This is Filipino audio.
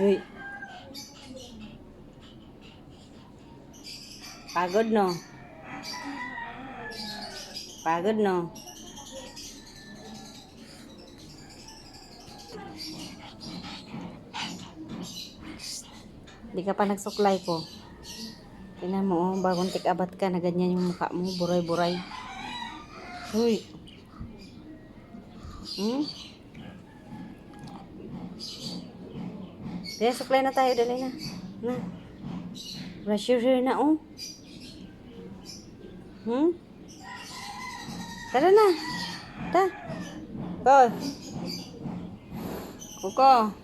Uy. Pagod no? Pagod no? Di ka pa nagsuklay ko. Tingnan mo, oh, bagong tik-abat ka na ganyan yung mukha mo, buray-buray. Uy. Hmm? Kaya suklay na tayo, dali na. Na. Brush your na, oh. Hmm? Tara na. Ta. Ko. Kuko.